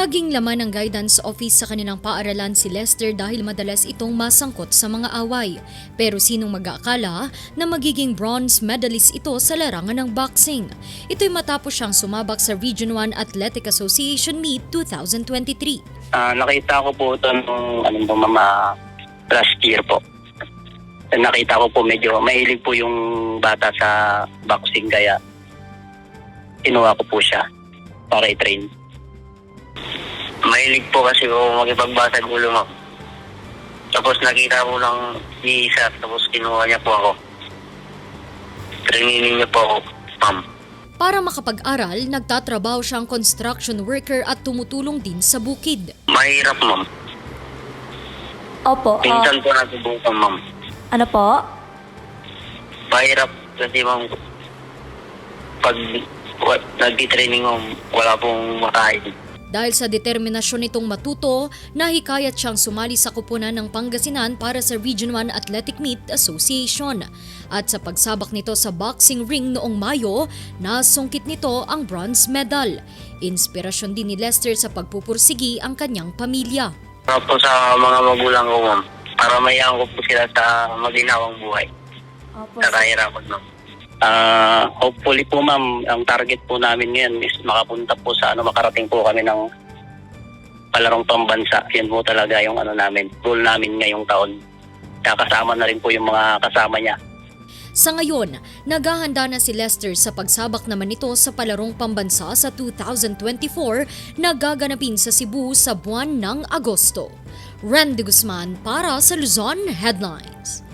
Laging laman ng guidance office sa kanilang paaralan si Lester dahil madalas itong masangkot sa mga away. Pero sinong mag-aakala na magiging bronze medalist ito sa larangan ng boxing? Ito'y matapos siyang sumabak sa Region 1 Athletic Association Meet 2023. Ah, nakita ko po ito nung ano po mama last year po. Nakita ko po medyo mahilig po yung bata sa boxing kaya kinuha ko po siya para i-train. Mahilig po kasi ako makipagbasag ulo mo. Tapos nakita ko lang ni isa tapos kinuha niya po ako. Trainin niya po ako, ma'am. Para makapag-aral, nagtatrabaho siyang construction worker at tumutulong din sa bukid. Mahirap ma'am. Opo. ah, Pinsan po nasubukan ma'am. ano po? mahirap kasi ma'am pag wa- nagtitraining ma'am wala pong makain. Dahil sa determinasyon nitong matuto, nahikayat siyang sumali sa kupunan ng Pangasinan para sa Region 1 Athletic Meet Association. At sa pagsabak nito sa boxing ring noong Mayo, nasungkit nito ang bronze medal. Inspirasyon din ni Lester sa pagpupursigi ang kanyang pamilya. Para po sa mga magulang ko ma'am para mayaan ko po sila sa maginawang buhay Opo. sa kahirapan ma'am. Ah, hopefully po ma'am, ang target po namin ngayon is makapunta po sa ano makarating po kami ng palarong pambansa. Yan po talaga yung ano namin, goal namin ngayong taon. Kakasama na rin po yung mga kasama niya. Sa ngayon, naghahanda na si Lester sa pagsabak naman nito sa palarong pambansa sa 2024 na gaganapin sa Cebu sa buwan ng Agosto. Randy Guzman para sa Luzon Headlines.